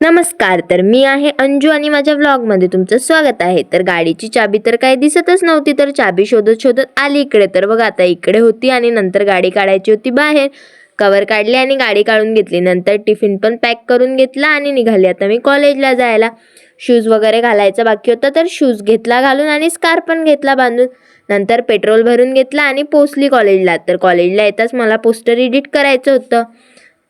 नमस्कार तर मी आहे अंजू आणि माझ्या व्लॉगमध्ये तुमचं स्वागत आहे. तर गाडीची चाबी तर काही दिसतच नव्हती तर चाबी शोधत शोधत आली इकडे. तर बघा आता इकडे होती आणि नंतर गाडी काढायची होती बाहेर. कवर काढली आणि गाडी काढून घेतली. नंतर टिफिन पण पॅक करून घेतला आणि निघाली. आता मी कॉलेजला जायला. शूज वगैरे घालायचा बाकी होता तर शूज घेतला घालून आणि स्कार्फ पण घेतला बांधून. नंतर पेट्रोल भरून घेतला आणि पोचली कॉलेजला. तर कॉलेजला येताच मला पोस्टर एडिट करायचं होतं.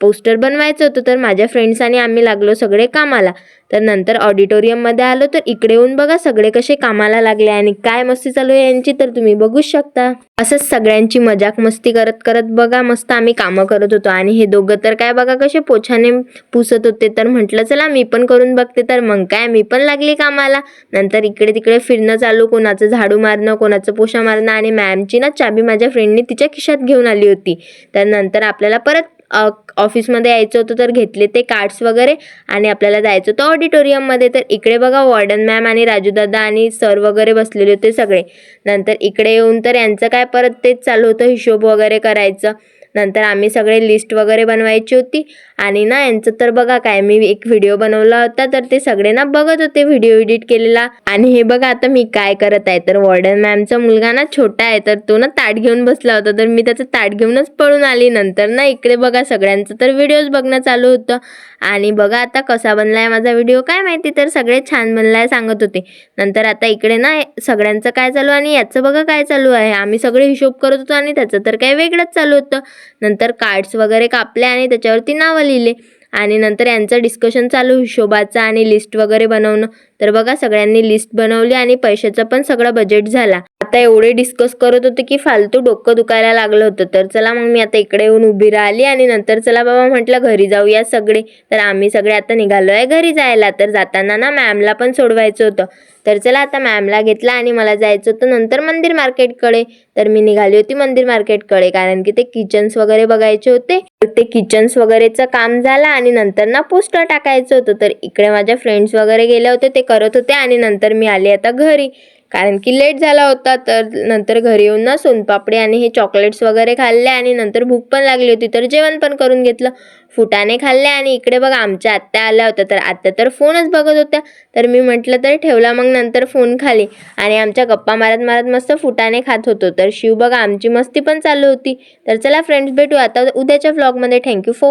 पोस्टर बनवायचं होतं तर माझ्या फ्रेंड्स आणि आम्ही लागलो सगळे कामाला. तर नंतर ऑडिटोरियममध्ये आलो तर इकडे येऊन बघा सगळे कसे कामाला लागले आणि काय मस्ती चालू आहे यांची तर तुम्ही बघूच शकता. असंच सगळ्यांची मजाक मस्ती करत करत बघा मस्त आम्ही कामं करत होतो. आणि हे दोघं तर काय बघा कसे पोछाने पुसत होते. तर म्हटलं चला मी पण करून बघते. तर मग काय मी पण लागली कामाला. नंतर इकडे तिकडे फिरणं चालू कोणाचं झाडू मारणं कोणाचं पोशा मारणं. आणि मॅमची ना चाबी माझ्या फ्रेंडनी तिच्या खिशात घेऊन आली होती. तर नंतर आपल्याला परत ऑफिसमध्ये यायचं होतं तर घेतले ते कार्ड्स वगैरे आणि आपल्याला जायचं होतं. ऑडिटोरियममध्ये तर इकडे बघा वॉर्डन मॅम आणि राजूदादा आणि सर वगैरे बसलेले होते सगळे. नंतर इकडे येऊन तर यांचं काय परत तेच चालू होतं हिशोब वगैरे करायचं. नंतर आम्ही सगळे लिस्ट वगैरे बनवायची होती. आणि ना यांचं तर बघा काय मी एक व्हिडिओ बनवला होता तर ते सगळे ना बघत होते व्हिडिओ एडिट केलेला. आणि हे बघा आता मी काय करत आहे? तर वॉर्डन मॅमचा मुलगा ना छोटा आहे तर तो ना ताट घेऊन बसला होता. तर मी त्याचं ताट घेऊनच पळून आली. नंतर ना इकडे बघा सगळ्यांचं तर व्हिडिओज बघणं चालू होतं. आणि बघा आता कसा बनला आहे माझा व्हिडिओ काय माहिती? तर सगळे छान बनलाय सांगत होते. नंतर आता इकडे ना सगळ्यांचं काय चालू आणि याचं बघा काय चालू आहे? आम्ही सगळे हिशोब करत होतो आणि त्याचं तर काही वेगळंच चालू होतं. नंतर कार्ड्स वगैरे कापले आणि त्याच्यावरती नावं लिहिले. आणि नंतर यांचं डिस्कशन चालू हिशोबाचं आणि लिस्ट वगैरे बनवणं. तर बघा सगळ्यांनी लिस्ट बनवली आणि पैशाचं पण सगळं बजेट झाला. आता एवढे डिस्कस करत होते की फालतू डोकं दुखायला लागलं होतं. तर चला मग मी आता इकडे येऊन उभी राहिली आणि नंतर चला बाबा म्हटलं घरी जाऊया सगळे. तर आम्ही सगळे आता निघालो आहे घरी जायला. तर जाताना ना मॅमला पण सोडवायचं होतं. तर चला आता मॅमला घेतला आणि मला जायचं होतं नंतर मंदिर मार्केटकडे तर मी निघाली होती मंदिर मार्केटकडे कारण की ते किचन्स वगैरे बघायचे होते. ते किचन्स वगैरेचं काम झालं आणि नंतर ना पोस्टर टाकायचं होतं. तर इकडे माझ्या फ्रेंड्स वगैरे गेले होते ते करत होते आणि नंतर मी आले आता घरी. कारण की लेट झाला होता तर नंतर घरी येऊन ना सोनपापडी आणि हे चॉकलेट्स वगैरे खाल्ले आणि नंतर भूक पण लागली होती तर जेवण पण करून घेतलं. फुटाने खाल्ले आणि इकडे बघा आमच्या आत्या आल्या होत्या तर आत्या तर फोनच बघत होत्या. तर मी म्हटलं तर ठेवला मग नंतर फोन खाली. आणि आमच्या गप्पा मारत मारत मस्त फुटाने खात होतो. तर शिव बघा आमची मस्ती पण चालू होती. तर चला फ्रेंड्स भेटू आता उद्याच्या व्लॉगमध्ये थँक्यू फॉर